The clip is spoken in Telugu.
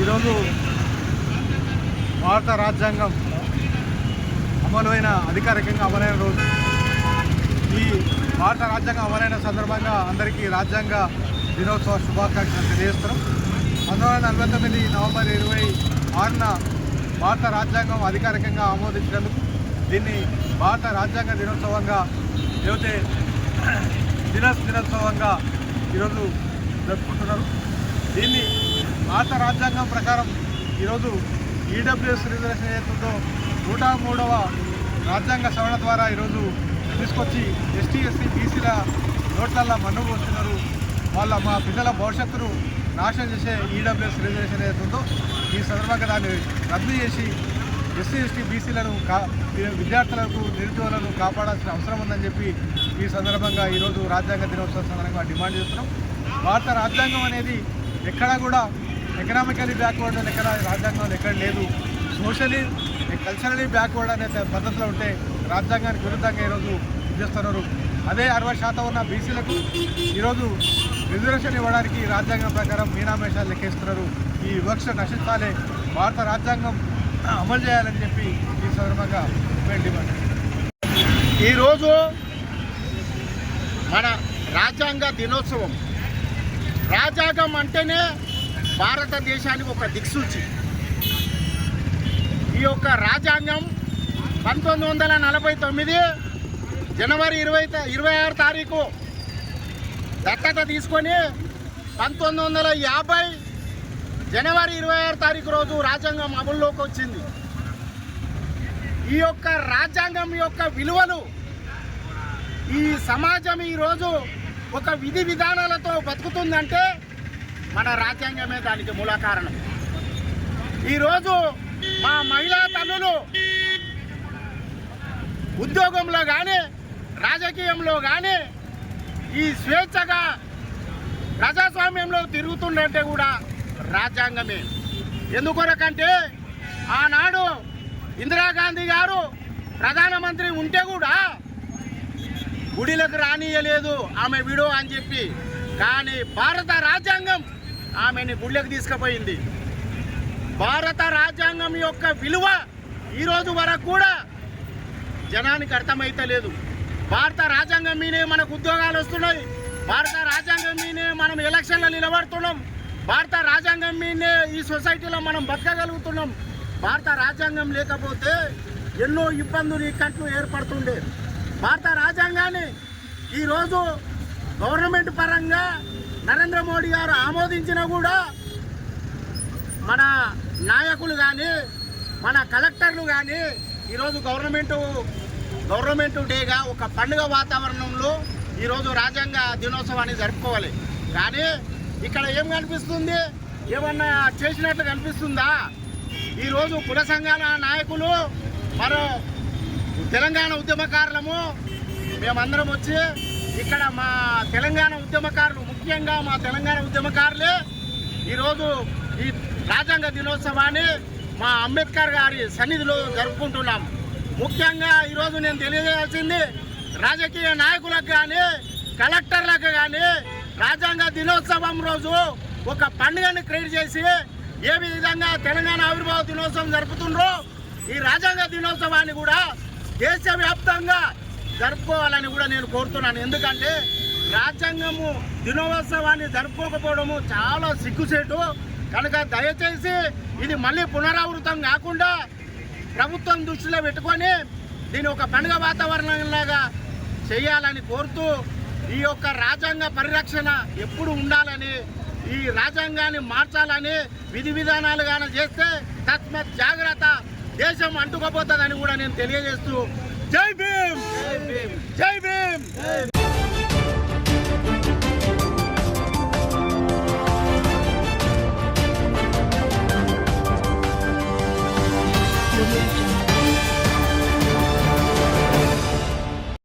ఈరోజు భారత రాజ్యాంగం అమలైన అధికారికంగా అమలైన రోజు. ఈ భారత రాజ్యాంగం అమలైన సందర్భంగా అందరికీ రాజ్యాంగ దినోత్సవ శుభాకాంక్షలు తెలియజేస్తున్నాం. పంతొమ్మిది వందల నలభై తొమ్మిది నవంబర్ ఇరవై ఆరున భారత రాజ్యాంగం అధికారికంగా ఆమోదించినందుకు దీన్ని భారత రాజ్యాంగ దినోత్సవంగా లేకపోతే దినస్ దినోత్సవంగా ఈరోజు జరుపుకుంటున్నారు. దీన్ని భారత రాజ్యాంగం ప్రకారం ఈరోజు ఈడబ్ల్యూఎస్ రిజర్వేషన్ ఏదైతుందో నూట మూడవ రాజ్యాంగ సవరణ ద్వారా ఈరోజు తీసుకొచ్చి ఎస్టీ ఎస్సీ బీసీల నోట్లల్లో మన్నుకు వస్తున్నారు వాళ్ళ మా పిల్లల భవిష్యత్తును నాశనం చేసే ఈడబ్ల్యూఎస్ రిజర్వేషన్ ఏదైతుందో ఈ సందర్భంగా దాన్ని రద్దు చేసి ఎస్సీ ఎస్టీ బీసీలను కా విద్యార్థులకు నిరుద్యోగులను కాపాడాల్సిన అవసరం ఉందని చెప్పి ఈ సందర్భంగా ఈరోజు రాజ్యాంగ దినోత్సవం సందర్భంగా డిమాండ్ చేస్తున్నాం. భారత రాజ్యాంగం అనేది ఎక్కడా కూడా ఎకనామికలీ బ్యాక్వర్డ్ అని ఎక్కడ రాజ్యాంగంలో ఎక్కడ లేదు. సోషలీ కల్చరలీ బ్యాక్వర్డ్ అనే పద్ధతిలో ఉంటే రాజ్యాంగానికి విరుద్ధంగా ఈరోజు చేస్తున్నారు. అదే అరవై శాతం ఉన్న బీసీలకు ఈరోజు రిజర్వేషన్ ఇవ్వడానికి రాజ్యాంగం ప్రకారం మీనామేషాలు లెక్కేస్తున్నారు. ఈ వివక్ష నశించాలే. భారత రాజ్యాంగం అమలు చేయాలని చెప్పి ఈ సందర్భంగా డిమాండ్ ఈరోజు మన రాజ్యాంగ దినోత్సవం. రాజ్యాంగం అంటేనే భారతదేశానికి ఒక దిక్సూచి. ఈ యొక్క రాజ్యాంగం పంతొమ్మిది వందల నలభై తొమ్మిది జనవరి ఇరవై ఇరవై ఆరు తారీఖు దత్తత తీసుకొని పంతొమ్మిది వందల యాభై జనవరి ఇరవై ఆరు తారీఖు రోజు రాజ్యాంగం అమల్లోకి వచ్చింది. ఈ యొక్క రాజ్యాంగం యొక్క విలువలు ఈ సమాజం ఈరోజు ఒక విధి విధానాలతో బతుకుతుందంటే మన రాజ్యాంగమే దానికి మూల కారణం. ఈరోజు మా మహిళా తల్లులు ఉద్యోగంలో కానీ రాజకీయంలో కానీ ఈ స్వేచ్ఛగా ప్రజాస్వామ్యంలో తిరుగుతుందంటే కూడా రాజ్యాంగమే. ఎందుకొరకంటే ఆనాడు ఇందిరాగాంధీ గారు ప్రధానమంత్రి ఉంటే కూడా గుడిలకు రానియలేదు ఆమె విడో అని చెప్పి. కానీ భారత రాజ్యాంగం ఆమెని గుళ్ళకు తీసుకుపోయింది. భారత రాజ్యాంగం యొక్క విలువ ఈరోజు వరకు కూడా జనానికి అర్థమైతలేదు. భారత రాజ్యాంగం మీనే మనకు ఉద్యోగాలు వస్తున్నాయి. భారత రాజ్యాంగం మీనే మనం ఎలక్షన్లో నిలబడుతున్నాం. భారత రాజ్యాంగం మీనే ఈ సొసైటీలో మనం బతకగలుగుతున్నాం. భారత రాజ్యాంగం లేకపోతే ఎన్నో ఇబ్బందులు ఇక్కట్లు ఏర్పడుతుండే. భారత రాజ్యాంగాన్ని ఈరోజు గవర్నమెంట్ పరంగా నరేంద్ర మోడీ గారు ఆమోదించినా కూడా మన నాయకులు కానీ మన కలెక్టర్లు కానీ ఈరోజు గవర్నమెంట్ గవర్నమెంట్ డేగా ఒక పండుగ వాతావరణంలో ఈరోజు రాజ్యాంగ దినోత్సవాన్ని జరుపుకోవాలి. కానీ ఇక్కడ ఏం కనిపిస్తుంది? ఏమన్నా చేసినట్లు కనిపిస్తుందా? ఈరోజు కుల సంఘాల నాయకులు మరో తెలంగాణ ఉద్యమకారులము మేమందరం వచ్చి ఇక్కడ మా తెలంగాణ ఉద్యమకారులు ముఖ్యంగా మా తెలంగాణ ఉద్యమకారులే ఈరోజు ఈ రాజ్యాంగ దినోత్సవాన్ని మా అంబేద్కర్ గారి సన్నిధిలో జరుపుకుంటున్నాం ముఖ్యంగా ఈరోజు నేను తెలియజేయాల్సింది రాజకీయ నాయకులకు కానీ కలెక్టర్లకు కానీ రాజ్యాంగ దినోత్సవం రోజు ఒక పండుగను క్రియేట్ చేసి ఏ విధంగా తెలంగాణ ఆవిర్భావ దినోత్సవం జరుపుతుండ్రో ఈ రాజ్యాంగ దినోత్సవాన్ని కూడా దేశవ్యాప్తంగా జరుపుకోవాలని కూడా నేను కోరుతున్నాను. ఎందుకంటే రాజ్యాంగము దినోత్సవాన్ని జరుపుకోకపోవడము చాలా సిగ్గుసేటు కనుక దయచేసి ఇది మళ్ళీ పునరావృతం కాకుండా ప్రభుత్వం దృష్టిలో పెట్టుకొని దీని ఒక పండుగ వాతావరణంలాగా చేయాలని కోరుతూ ఈ యొక్క రాజ్యాంగ పరిరక్షణ ఎప్పుడు ఉండాలని ఈ రాజ్యాంగాన్ని మార్చాలని విధి విధానాలు కానీ చేస్తే తస్మత్ జాగ్రత్త దేశం అంటుకోపోతుందని కూడా నేను తెలియజేస్తూ జై భీమ్! జై భీమ్!